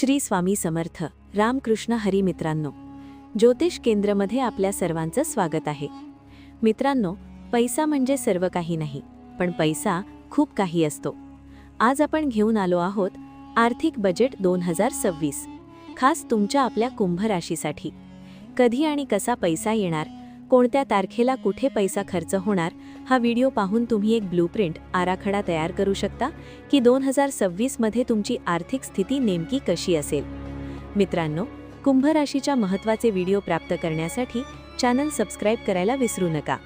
श्री स्वामी समर्थ. रामकृष्ण हरी मित्रांनो ज्योतिष केंद्रमध्ये आपल्या सर्वांचं स्वागत आहे. मित्रांनो पैसा म्हणजे सर्व काही नाही पण पैसा खूप काही असतो. आज आपण घेऊन आलो आहोत आर्थिक बजेट दोन हजार सव्वीस. खास तुमच्या आपल्या कुंभ राशीसाठी कधी आणि कसा पैसा येणार कोणत्या तारखेला कुठे पैसा खर्च होणार हा व्हिडिओ पाहून तुम्ही एक ब्लूप्रिंट आराखडा तयार करू शकता की दोन हजार सव्वीसमध्ये तुमची आर्थिक स्थिती नेमकी कशी असेल. मित्रांनो कुंभ राशीच्या महत्त्वाचे व्हिडिओ प्राप्त करण्यासाठी चॅनल सबस्क्राईब करायला विसरू नका.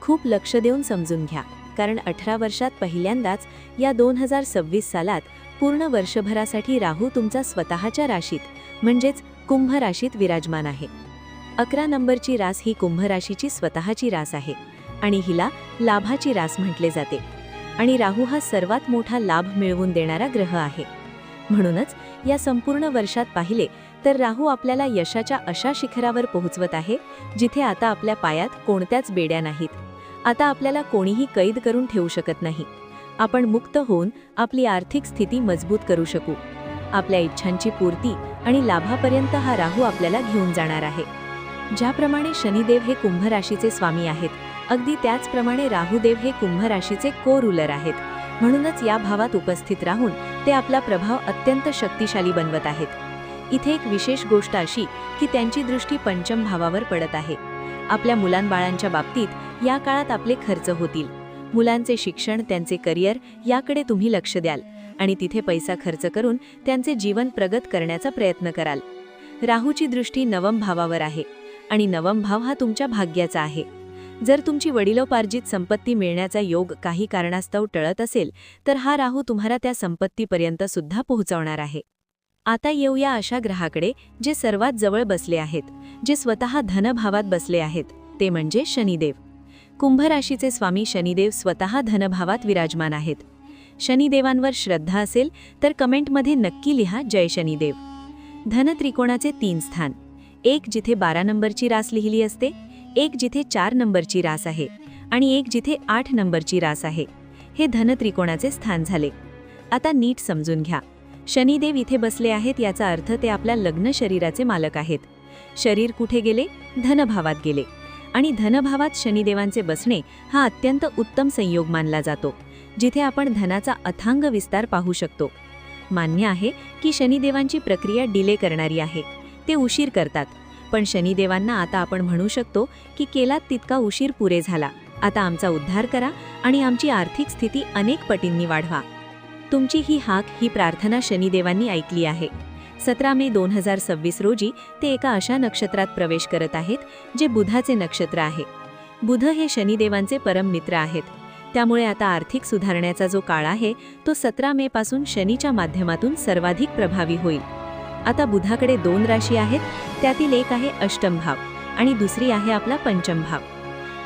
खूप लक्ष देऊन समजून घ्या कारण अठरा वर्षात पहिल्यांदाच या दोन हजार सव्वीस सालात पूर्ण वर्षभरासाठी राहू तुमचा स्वतःच्या राशीत म्हणजेच कुंभ राशीत विराजमान आहे. अकरा नंबरची रास ही कुंभ राशीची स्वतःची रास आहे आणि हिला लाभाची रास म्हटले जाते. आणि राहू हा सर्वात मोठा लाभ मिळवून देणारा ग्रह आहे. म्हणूनच या संपूर्ण वर्षात पाहिले तर राहू आपल्याला यशाच्या अशा शिखरावर पोहोचवत आहे जिथे आता आपल्या पायात कोणत्याच बेड्या नाहीत. आता आपल्याला कोणीही कैद करून ठेवू शकत नाही. आपण मुक्त होऊन आपली आर्थिक स्थिती मजबूत करू शकू. आपल्या इच्छांची पूर्ती आणि लाभापर्यंत हा राहू आपल्याला घेऊन जाणार आहे. ज्याप्रमाणे शनिदेव हे कुंभ राशीचे स्वामी आहेत अगदी त्याचप्रमाणे राहुदेव हे कुंभ राशीचे को रुलर आहेत. म्हणूनच या भावात उपस्थित राहून ते आपला प्रभाव अत्यंत शक्तिशाली बनवत आहेत. इथे एक विशेष गोष्ट अशी की त्यांची दृष्टी पंचम भावावर पडत आहे. आपल्या मुलांबाळांच्या बाबतीत या काळात आपले खर्च होतील. मुलांचे शिक्षण त्यांचे करिअर याकडे तुम्ही लक्ष द्याल आणि तिथे पैसा खर्च करून त्यांचे जीवन प्रगत करण्याचा प्रयत्न कराल. राहूची दृष्टी नवम भावावर आहे. आणि नवम भाव हा तुमच्या भाग्याचा आहे. जर तुमची वडिलोपार्जित संपत्ती मिळण्याचा योग काही कारणास्तव टळत असेल तर हा राहू तुम्हाला त्या संपत्तीपर्यंत सुद्धा पोहोचवणार आहे. आता येऊया अशा ग्रहाकडे जे सर्वात जवळ बसले आहेत जे स्वतः धनभावात बसले आहेत ते म्हणजे शनिदेव. कुंभ राशीचे स्वामी शनिदेव स्वतः धनभावात विराजमान आहेत. शनिदेवांवर श्रद्धा असेल तर कमेंटमध्ये नक्की लिहा जय शनिदेव. धन त्रिकोणाचे तीन स्थान. एक जिथे बारा नंबरची रास लिहिली असते एक जिथे चार नंबरची रास आहे आणि एक जिथे आठ नंबरची रास आहे. हे धन त्रिकोणाचे स्थान झाले. आता नीट समजून घ्या. शनिदेव इथे बसले आहेत याचा अर्थ ते आपल्या लग्न शरीराचे मालक आहेत. शरीर कुठे गेले? धनभावात गेले. आणि धनभावात शनिदेवांचे बसणे हा अत्यंत उत्तम संयोग मानला जातो जिथे आपण धनाचा अथांग विस्तार पाहू शकतो. मान्य आहे की शनिदेवांची प्रक्रिया डिले करणारी आहे. ते उशीर करतात. पण शनिदेवांना आता आपण म्हणू शकतो की केलात तितका उशीर पुरे झाला. आता आमचा उद्धार करा आणि आमची आर्थिक स्थिती अनेक पटींनी वाढवा. तुमची ही हाक ही प्रार्थना शनिदेवांनी ऐकली आहे. सतरा मे दोन हजार सव्वीस रोजी ते एका अशा नक्षत्रात प्रवेश करत आहेत जे बुधाचे नक्षत्र आहे. बुध हे शनिदेवांचे परम मित्र आहेत. त्यामुळे आता आर्थिक सुधारण्याचा जो काळ आहे तो सतरा मे पासून शनीच्या माध्यमातून सर्वाधिक प्रभावी होईल. आता बुधाकडे दोन राशी आहेत त्यातील एक आहे अष्टम भाव आणि दुसरी आहे आपला पंचम भाव.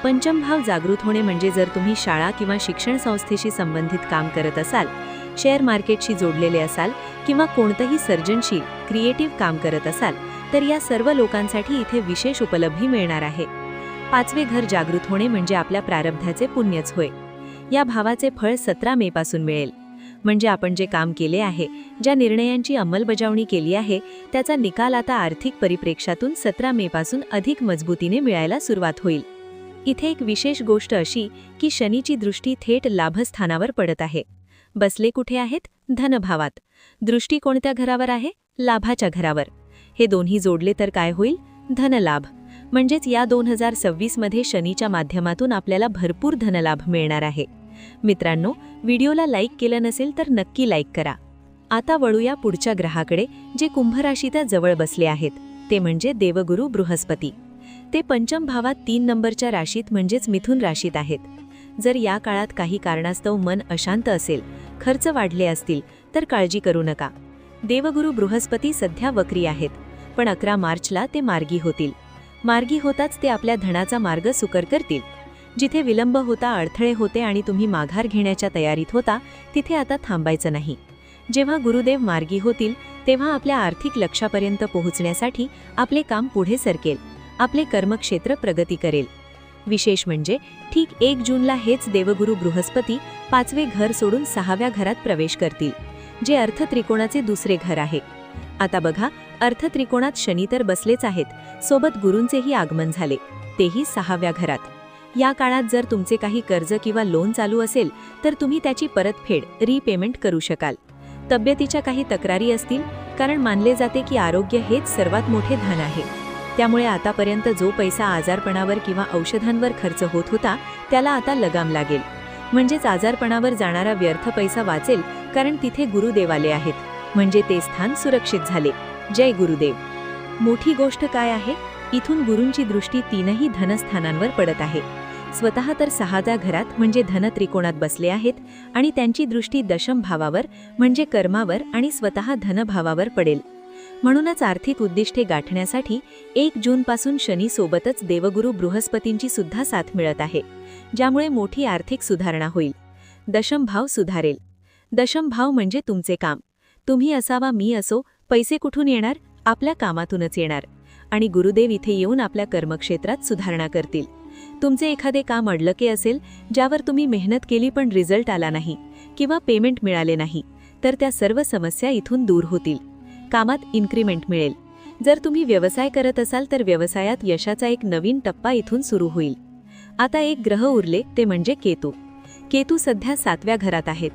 पंचम भाव जागृत होणे म्हणजे जर तुम्ही शाळा किंवा शिक्षण संस्थेशी संबंधित काम करत असाल शेअर मार्केटशी जोडलेले असाल किंवा कोणतंही सर्जनशील क्रिएटिव्ह काम करत असाल तर या सर्व लोकांसाठी इथे विशेष उपलब्धी मिळणार आहे. पाचवे घर जागृत होणे म्हणजे आपल्या प्रारब्धाचे पुण्यच होय. या भावाचे फळ सतरा मे पासून मिळेल. म्हणजे आपण जे काम केले आहे ज्या निर्णयांची अंमलबजावणी केली आहे त्याचा निकाल आता आर्थिक परिप्रेक्षातून सतरा मे पासून अधिक मजबूतीने मिळायला सुरुवात होईल. इथे एक विशेष गोष्ट अशी की शनीची दृष्टी थेट लाभस्थानावर पडत आहे. बसले कुठे आहेत? धनभावात. दृष्टी कोणत्या घरावर आहे? लाभाच्या घरावर. हे दोन्ही जोडले तर काय होईल? धनलाभ. म्हणजेच या दोन हजार सव्वीसमध्ये शनीच्या माध्यमातून आपल्याला भरपूर धनलाभ मिळणार आहे. मित्रांनो व्हिडिओला लाईक केलं नसेल तर नक्की लाईक करा. आता वळूया पुढच्या ग्रहाकडे जे कुंभराशीच्या जवळ बसले आहेत. ते म्हणजे देवगुरु बृहस्पती. ते पंचम भावात तीन नंबरच्या राशीत म्हणजेच मिथुन राशीत आहेत. जर या काळात काही कारणास्तव मन अशांत असेल खर्च वाढले असतील तर काळजी करू नका. देवगुरु बृहस्पती सध्या वक्री आहेत पण अकरा मार्चला ते मार्गी होतील. मार्गी होताच ते आपल्या धनाचा मार्ग सुकर करतील. जिथे विलंब होता अडथळे होते आणि तुम्ही माघार घेण्याच्या तयारीत होता तिथे आता थांबायचं नाही. जेव्हा गुरुदेव मार्गी होतील तेव्हा आपल्या आर्थिक लक्ष्यापर्यंत पोहोचण्यासाठी आपले काम पुढे सरकेल आपले कर्मक्षेत्र प्रगती करेल. विशेष म्हणजे ठीक एक जूनला हेच देवगुरु बृहस्पती पाचवे घर सोडून सहाव्या घरात प्रवेश करतील जे अर्थत्रिकोणाचे दुसरे घर आहे. आता बघा अर्थत्रिकोणात शनी तर बसलेच आहेत सोबत गुरूंचेही आगमन झाले तेही सहाव्या घरात. या काळात जर तुमचे काही कर्ज किंवा लोन चालू असेल तर तुम्ही त्याची परतफेड रीपेमेंट करू शकाल. तब्येतीच्या काही तक्रारी असतील कारण मानले जाते की आरोग्य हेच सर्वात मोठे धन आहे. त्यामुळे आतापर्यंत जो पैसा आजारपणावर किंवा औषधांवर खर्च होत होता त्याला आता लगाम लागेल. म्हणजेच आजारपणावर जाणारा व्यर्थ पैसा वाचेल कारण तिथे गुरुदेव आले आहेत. म्हणजे ते स्थान सुरक्षित झाले. जय गुरुदेव. मोठी गोष्ट काय आहे? इथून गुरूंची दृष्टी तीनही धनस्थानांवर पडत आहे. स्वतः तर सहाजा घरात म्हणजे धन त्रिकोणात बसले आहेत आणि त्यांची दृष्टी दशम भावावर म्हणजे कर्मावर आणि स्वतः धनभावावर पडेल. म्हणूनच आर्थिक उद्दिष्टे गाठण्यासाठी एक जूनपासून शनीसोबतच देवगुरू देवगुरु बृहस्पतींची सुद्धा साथ मिळत आहे ज्यामुळे मोठी आर्थिक सुधारणा होईल. दशम भाव सुधारेल. दशम भाव म्हणजे तुमचे काम. तुम्ही असावा मी असो पैसे कुठून येणार? आपल्या कामातूनच येणार. आणि गुरुदेव इथे येऊन आपल्या कर्मक्षेत्रात सुधारणा करतील. तुमचे एखादे काम अडलके असेल ज्यावर तुम्ही मेहनत केली पण रिझल्ट आला नाही किंवा पेमेंट मिळाले नाही तर त्या सर्व समस्या इथून दूर होतील. कामात इन्क्रीमेंट मिळेल. जर तुम्ही व्यवसाय करत असाल तर व्यवसायात यशाचा एक नवीन टप्पा इथून सुरू होईल. आता एक ग्रह उरले ते म्हणजे केतू. केतू सध्या सातव्या घरात आहेत.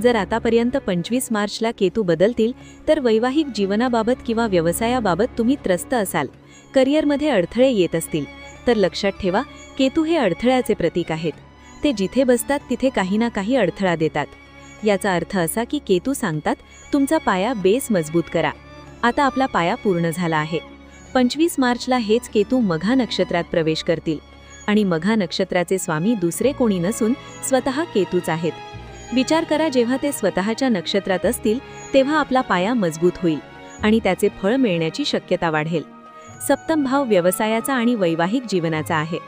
जर आतापर्यंत पंचवीस मार्चला केतू बदलतील तर वैवाहिक जीवनाबाबत किंवा व्यवसायाबाबत तुम्ही त्रस्त असाल. करिअरमध्ये अडथळे येत असतील. तर लक्षात ठेवा केतू हे अडथळ्याचे प्रतीक आहेत. ते जिथे बसतात तिथे काही ना काही अडथळा देतात. याचा अर्थ असा की केतू सांगतात तुमचा पाया बेस मजबूत करा. आता आपला पाया पूर्ण झाला आहे. पंचवीस मार्चला हेच केतू मघा नक्षत्रात प्रवेश करतील. आणि मघा नक्षत्राचे स्वामी दुसरे कोणी नसून स्वतः केतूच आहेत. विचार करा जेव्हा ते स्वतःच्या नक्षत्रात असतील तेव्हा आपला पाया मजबूत होईल आणि त्याचे फळ मिळण्याची शक्यता वाढेल. सप्तम भाव व्यवसायाचा आणि वैवाहिक जीवनाचा आहे.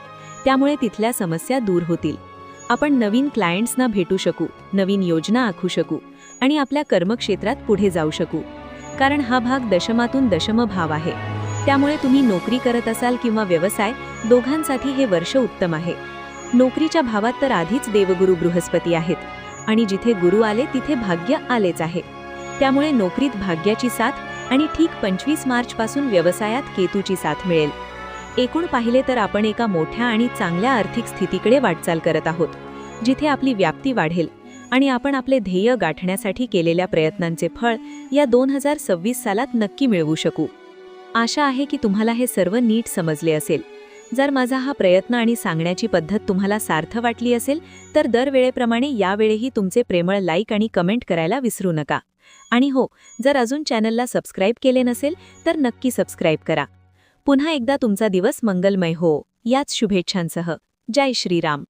त्यामुळे तिथल्या समस्या दूर होतील. आपण नवीन क्लायंट्सना भेटू शकू नवीन योजना आखू शकू आणि आपल्या कर्मक्षेत्रात पुढे जाऊ शकू. कारण हा भाग दशमातून दशम भाव आहे. त्यामुळे तुम्ही नोकरी करत असाल किंवा व्यवसाय दोघांसाठी हे वर्ष उत्तम आहे. नोकरीच्या भावात तर आधीच देवगुरु बृहस्पती आहेत. आणि जिथे गुरु आले तिथे भाग्य आलेच आहे. त्यामुळे नोकरीत भाग्याची साथ आणि ठीक पंचवीस मार्चपासून व्यवसायात केतूची साथ मिळेल. एकूण पाहिले तर आपण एका मोठ्या आणि चांगल्या आर्थिक स्थितीकडे वाटचाल करत आहोत जिथे आपली व्याप्ती वाढेल आणि आपण आपले ध्येय गाठण्यासाठी केलेल्या प्रयत्नांचे फळ या दोन हजार सव्वीस सालात नक्की मिळवू शकू. आशा आहे की तुम्हाला हे सर्व नीट समजले असेल. जर माझा हा प्रयत्न आणि सांगण्याची पद्धत तुम्हाला सार्थ वाटली असेल तर दरवेळेप्रमाणे यावेळीही तुमचे प्रेमळ लाईक आणि कमेंट करायला विसरू नका. आणि हो जर अजून चॅनलला सबस्क्राईब केले नसेल तर नक्की सबस्क्राईब करा. पुन्हा एकदा तुमचा दिवस मंगलमय हो. याच शुभेच्छांसह. जय श्रीराम.